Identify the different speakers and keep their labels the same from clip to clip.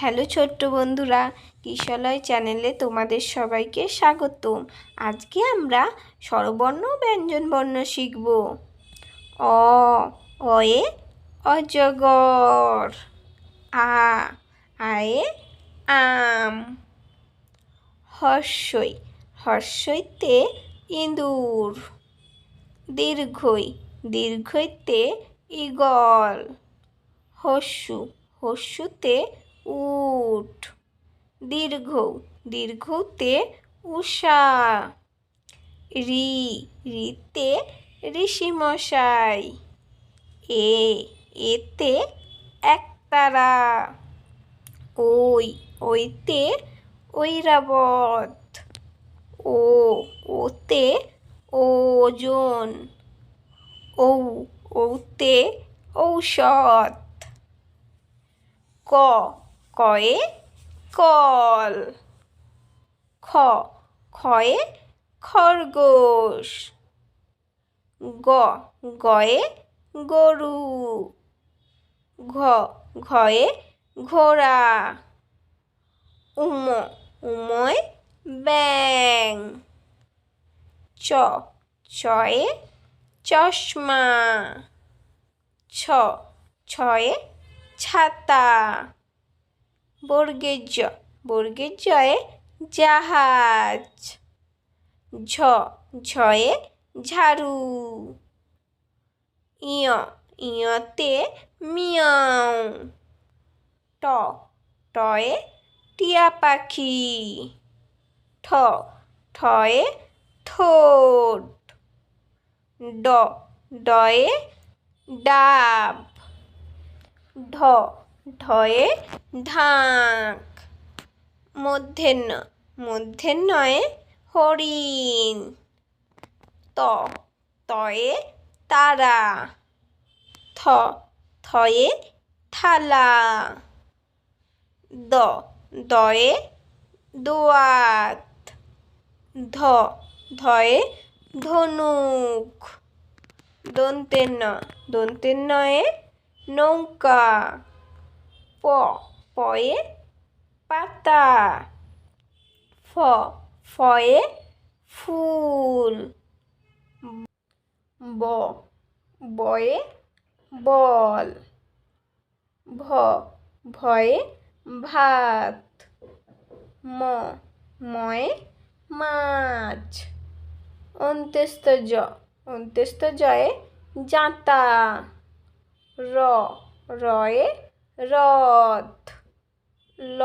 Speaker 1: Hello ছোট্ট বন্ধুরা, কিশলয় চ্যানেলে তোমাদের সবাইকে স্বাগতম। আজকে আমরা স্বরবর্ণ ব্যঞ্জন বর্ণ শিখব। অ, অয়ে, অজগর। আ, আয়ে, আম। হর্ষই, হর্ষইতে ইঁদুর। দীর্ঘই, দীর্ঘইতে ইগল হস্যু, হস্যুতে উট দীর্ঘ, দীর্ঘতে উষা। রি, রিতে ঋষিমশাই। এ, এতে একতারা। ওই, ওইতে ঐরাবত। ও, ওতে ওজন। ঔ ওতে ঔষধ। ক কয়ে কল। খ খয়ে খরগোশ। গ, গয়ে গরু। ঘ, ঘয়ে ঘোড়া। উম, উময় ব্যাং। চ, ছয়ে চশমা। ছ, ছয়ে ছাতা। বর্গের জ জাহাজ। ঝ। ঝয়ে ঝাড়ু। ইয়। ইয়তে মিয়াও। ট। টয়ে টিয়া পাখি। ঠ। ঠয়ে ঠোঁট। ড। ডয়ে ডাব। ঢ। ঢয়ে ঢাক। মধ্যাহ্ন মধ্যাহ্নয়ে হরিণ। ত, তয়ে তারা। থ, থয়ে থালা। দ, দয়ে দোয়াত। ধ, ধয়ে ধনুক। দন্তের ন দন্তের নয়ে নৌকা। প, পয়ে পাতা, ফ, ফয়ে ফুল, ব, বয়ে বল, ভ, ভয়ে ভাত, ম, ময়ে মাছ, অন্ত্যস্ত জ, অন্ত্যস্ত জয়ে জাঁতা, র, রয়ে রথ। ল,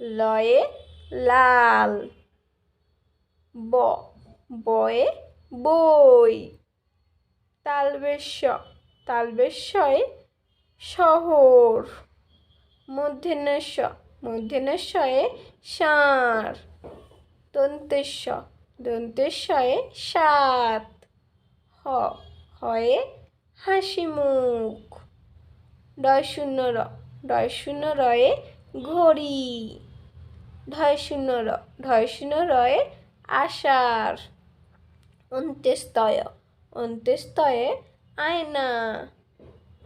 Speaker 1: লয়ে লাল। ব, বয়ে বই। তালবেশ্য, তালবেশ্যয়ে শহর। মূর্ধন্যস্য মূর্ধন্যস্বয়ে ষাঁড় দন্তেশ্ব দন্তেশ্বয়ে সাত। হ, হয়ে হাসি মুখ ডয় শূন্য র ডয় শূন্য রয়ে ঘড়ি। ঢয় শূন্য র ঢয় শূন্য রয়ে আষাঢ়। অন্ত্যস্তয় অন্ত্যস্তয়ে আয়না।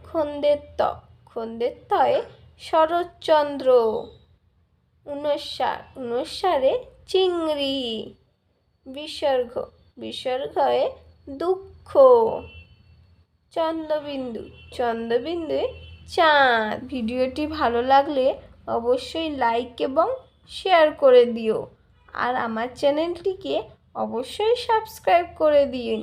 Speaker 1: খন্দের ত খন্দের তয়ে শরৎচন্দ্র। উনস্বার উনস্বারে চিংড়ি। বিসর্গ বিসর্গয়ে দুঃখ। চন্দ্রবিন্দু, চন্দ্রবিন্দুয়ে চাঁদ ভিডিওটি ভালো লাগলে অবশ্যই লাইক এবং শেয়ার করে দিও। আর আমার চ্যানেলটিকে অবশ্যই সাবস্ক্রাইব করে দিন।